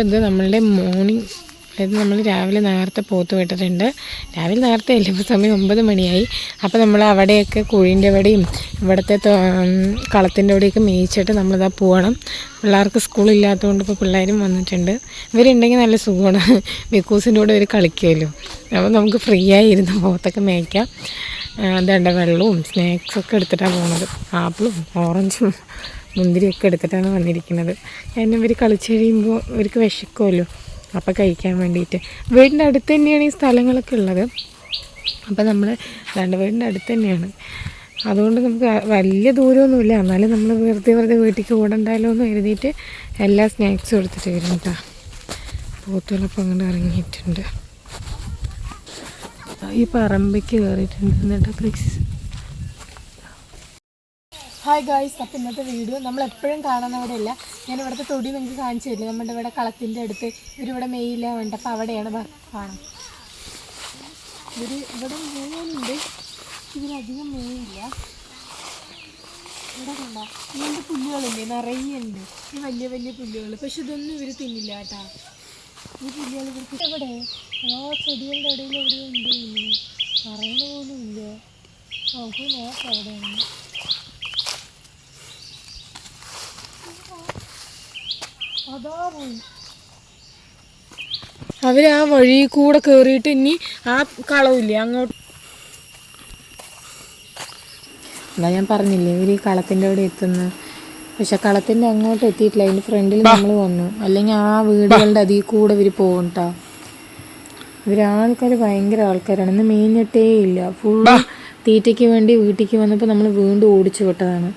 ഇത് നമ്മളുടെ മോർണിംഗ് അതായത് നമ്മൾ രാവിലെ നേരത്തെ പോത്ത് വിട്ടിട്ടുണ്ട്. രാവിലെ നേരത്തെ അല്ല ഇപ്പോൾ സമയം ഒമ്പത് മണിയായി. അപ്പോൾ നമ്മൾ അവിടെയൊക്കെ കുഴീന്റെ അവിടെയും ഇവിടുത്തെ കളത്തിന്റെ അവിടെയൊക്കെ മേയിച്ചിട്ട് നമ്മളിതാ പോകണം. പിള്ളേർക്ക് സ്കൂളില്ലാത്തതുകൊണ്ട് ഇപ്പോൾ പിള്ളേരും വന്നിട്ടുണ്ട്. ഇവരുണ്ടെങ്കിൽ നല്ല സുഖമാണ്. ബിക്കോസിന്റെ കൂടെ ഇവർ കളിക്കുമല്ലോ അപ്പോൾ നമുക്ക് ഫ്രീ ആയി ഇരുന്ന് പോത്തൊക്കെ മേയ്ക്കാം. അതേണ്ട വെള്ളവും സ്നാക്സൊക്കെ എടുത്തിട്ടാണ് പോകുന്നത് ആപ്പിളും ഓറഞ്ചും മുന്തിരിയൊക്കെ എടുത്തിട്ടാണ് വന്നിരിക്കുന്നത്. എന്നെ ഇവർ കളിച്ച് കഴിയുമ്പോൾ ഇവർക്ക് വിശക്കുമല്ലോ അപ്പോൾ കഴിക്കാൻ വേണ്ടിയിട്ട് വീടിന്റെ അടുത്ത് തന്നെയാണ് ഈ സ്ഥലങ്ങളൊക്കെ ഉള്ളത്. അപ്പോൾ നമ്മൾ രണ്ട് വീടിന്റെ അടുത്ത് തന്നെയാണ്. അതുകൊണ്ട് നമുക്ക് വലിയ ദൂരമൊന്നുമില്ല. എന്നാലും നമ്മൾ വെറുതെ വെറുതെ വീട്ടിലേക്ക് ഓടണ്ടല്ലോ എന്ന് കരുതിയിട്ട് എല്ലാ സ്നാക്സും എടുത്തിട്ട് വരും കേട്ടോ. പോത്തുകളപ്പം അങ്ങോട്ട് ഇറങ്ങിയിട്ടുണ്ട്. ഈ പറമ്പയ്ക്ക് കയറിയിട്ടുണ്ട്. എന്നിട്ട് പ്ലീസ് ഹായ് ഗായ്സ് അപ്പോൾ ഇന്നത്തെ വീഡിയോ നമ്മൾ എപ്പോഴും കാണുന്നവിടെയല്ല. ഞാൻ ഇവിടുത്തെ തൊടി നിങ്ങൾക്ക് കാണിച്ചു തരില്ല. നമ്മുടെ ഇവിടെ കളത്തിന്റെ അടുത്ത് ഇവരിവിടെ മെയ്യില്ല വേണ്ട. അപ്പോൾ അവിടെയാണ് കാണാം. ഇവർ ഇവിടെ മെയ്യുണ്ട് ഇവരധികം മെയ്യില്ല ഇവിടെ കണ്ട? ഇങ്ങനത്തെ പുല്ലുകളില്ലേ? നിറയെ ഉണ്ട്. ഈ വലിയ വലിയ പുല്ലുകൾ. പക്ഷെ ഇതൊന്നും ഇവർ തിന്നില്ല കേട്ടാ. ഈ പുല്ലുകൾ ഇവർക്ക് എവിടെ? ആ ചെടികളുടെ ഇടയിൽ എവിടെ ഉണ്ട്? പറയുന്ന പോലും ഇല്ല. നമുക്ക് നോക്കാം എവിടെയാണ് അതാ പോയി. അവർ ആ വഴി കൂടെ കയറിയിട്ട് ഇനി ആ കളവില്ല അങ്ങോട്ട്. എന്നാ ഞാൻ പറഞ്ഞില്ലേ ഇവർ ഈ കളത്തിന്റെ അവിടെ എത്തുന്നു. പക്ഷെ കളത്തിന്റെ അങ്ങോട്ട് എത്തിയിട്ടില്ല. അതിന്റെ ഫ്രണ്ടിൽ നമ്മൾ വന്നു. അല്ലെങ്കിൽ ആ വീടുകളുടെ അതിൽ കൂടെ ഇവർ പോകും കേട്ടോ ഇവർ ആൾക്കാർ ഭയങ്കര ആൾക്കാരാണ്. ഇന്ന് മേഞ്ഞിട്ടേ ഇല്ല. ഫുൾ തീറ്റയ്ക്ക് വേണ്ടി വീട്ടിലേക്ക് വന്നപ്പോൾ നമ്മൾ വീണ്ടും ഓടിച്ചു വിട്ടതാണ്.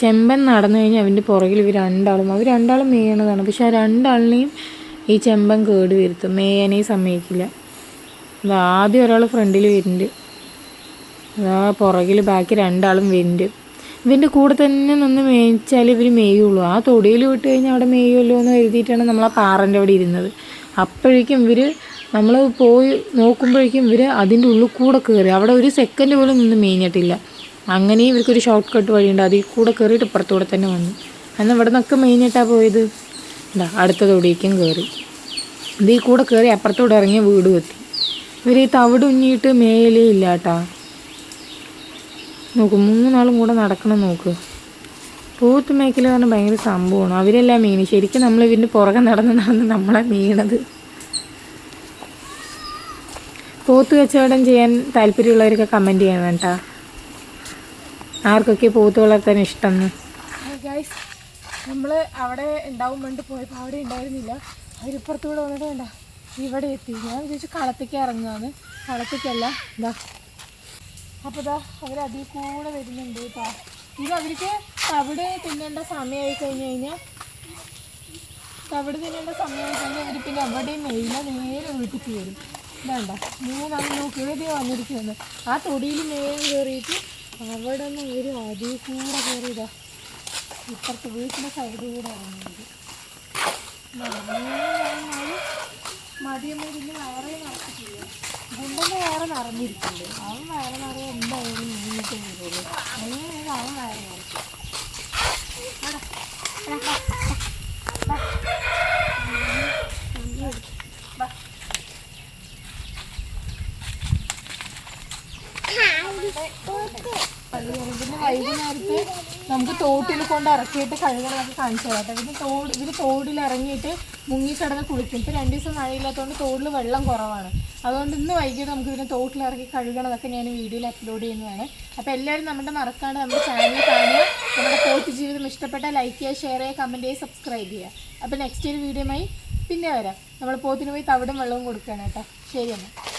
ചെമ്പൻ നടന്നു കഴിഞ്ഞാൽ അവന്റെ പുറകിൽ ഇവർ രണ്ടാളും അവർ രണ്ടാളും മേയണതാണ്. പക്ഷെ ആ രണ്ടാളിനെയും ഈ ചെമ്പൻ കേട് വരുത്തും. മേയനെ സമ്മതിക്കില്ല. അത് ആദ്യം ഒരാൾ ഫ്രണ്ടിൽ വരുന്നുണ്ട്. അതാ പുറകിൽ ബാക്കി രണ്ടാളും വരുന്നുണ്ട്. ഇവന്റെ കൂടെ തന്നെ നിന്ന് മേയിച്ചാൽ ഇവർ മേയുള്ളൂ. ആ തൊടിയിൽ വിട്ട് കഴിഞ്ഞാൽ അവിടെ മേയുമല്ലോ എന്ന് കരുതിയിട്ടാണ് നമ്മൾ ആ പാറന്റെ അവിടെ ഇരുന്നത്. അപ്പോഴേക്കും ഇവർ നമ്മൾ പോയി നോക്കുമ്പോഴേക്കും ഇവർ അതിന്റെ ഉള്ളിൽ കൂടെ കയറി അവിടെ ഒരു സെക്കൻഡ് പോലും നിന്ന് മേഞ്ഞിട്ടില്ല. അങ്ങനെ ഇവർക്കൊരു ഷോർട്ട് കട്ട് വഴിയുണ്ട്. അതിൽ കൂടെ കയറിയിട്ട് ഇപ്പുറത്തൂടെ തന്നെ വന്നു. അന്ന് ഇവിടെ നിന്നൊക്കെ മേഞ്ഞിട്ടാണ് പോയത്. എന്താ അടുത്ത തൊടിയേക്കും കയറി ഇതിൽ കൂടെ കയറി അപ്പുറത്തൂടെ ഇറങ്ങിയ വീട് എത്തി. ഇവർ ഈ തവിട് ഉഞ്ഞിയിട്ട് മേയലേ ഇല്ല കേട്ടാ നോക്ക് മൂന്നാളും കൂടെ നടക്കണം നോക്ക്. പോത്ത് മേക്കൽ പറഞ്ഞാൽ ഭയങ്കര സംഭവമാണ്. അവരെല്ലാം മീന്. ശരിക്കും നമ്മൾ ഇതിന്റെ പുറകെ നടന്ന് നടന്ന് നമ്മളെ മീണത്. പോത്ത് കച്ചവടം ചെയ്യാൻ താല്പര്യമുള്ളവരൊക്കെ കമന്റ് ചെയ്യണം കേട്ടാ. ആർക്കൊക്കെ പോത്ത് വളർത്താൻ ഇഷ്ടം ഗൈസ് നമ്മൾ അവിടെ ഉണ്ടാവും വേണ്ടി പോയപ്പോൾ അവിടെ ഉണ്ടായിരുന്നില്ല. അവരിപ്പുറത്തൂടെ വന്നിട്ട് വേണ്ട ഇവിടെ എത്തി. ഞാൻ വിചാരിച്ചു കളത്തേക്ക് ഇറങ്ങുകയാണ് കളത്തേക്കല്ല ഇതാ അപ്പോൾ ഇതാ അവർ അതിൽ കൂടെ വരുന്നുണ്ട് കേട്ടോ. ഇത് അവർക്ക് തവിട് തിന്നേണ്ട സമയമായി കഴിഞ്ഞ് കഴിഞ്ഞാൽ തവിട് തിന്നേണ്ട സമയമായി കഴിഞ്ഞാൽ അവർ പിന്നെ അവിടെയും മെയില നേരെ വീട്ടിൽ വരും. വേണ്ട മൂന്നാൾ നോക്കി ഏതേ വന്നിരിക്കുന്നത് ആ തൊടിയിൽ മേയം കയറിയിട്ട് അവിടെ നിന്ന് ഒരു അതിൽ കൂടെ കയറിയതാ ഇപ്പുറത്ത് വീട്ടിന്റെ സൈഡിൽ കൂടെ ഇറങ്ങുന്നത് മതിയമ്മ ഗുണ്ടന്റെ വയറ് നിറഞ്ഞിരിക്കുന്നുണ്ട്. അവൻ വയറ് നിറയെ എന്തായാലും നീങ്ങിട്ട് വരുള്ളൂ അങ്ങനെയാണ് അവൻ വയറ് നിറച്ചു പിന്നെ വൈകുന്നേരത്ത് നമുക്ക് തോട്ടിൽ കൊണ്ട് ഇറക്കിയിട്ട് കഴുകണമൊക്കെ കാണിച്ചു തരാം കേട്ടോ. ഇത് തോട് ഇതിന് തോടിൽ ഇറങ്ങിയിട്ട് മുങ്ങിക്കിടന്ന് കുളിക്കും. ഇപ്പം രണ്ട് ദിവസം മഴയില്ലാത്തതുകൊണ്ട് തോടിൽ വെള്ളം കുറവാണ്. അതുകൊണ്ട് ഇന്ന് വൈകിട്ട് നമുക്ക് ഇതിനെ തോട്ടിൽ ഇറക്കി കഴുകണതൊക്കെ ഞാൻ വീഡിയോയിൽ അപ്ലോഡ് ചെയ്യുന്നതാണ്. അപ്പോൾ എല്ലാവരും നമ്മുടെ മറക്കാണ്ട് നമ്മുടെ ചാനൽ കാണുക. നമ്മുടെ പോത്ത് ജീവിതം ഇഷ്ടപ്പെട്ട ലൈക്ക് ചെയ്യുക ഷെയർ ചെയ്യുക കമന്റ് ചെയ്യുക സബ്സ്ക്രൈബ് ചെയ്യുക. അപ്പോൾ നെക്സ്റ്റ് ഒരു വീഡിയോയുമായി പിന്നെ വരാം. നമ്മൾ പോത്തിന് പോയി തവിടും വെള്ളവും കൊടുക്കുകയാണ് കേട്ടോ. ശരി എന്നാൽ.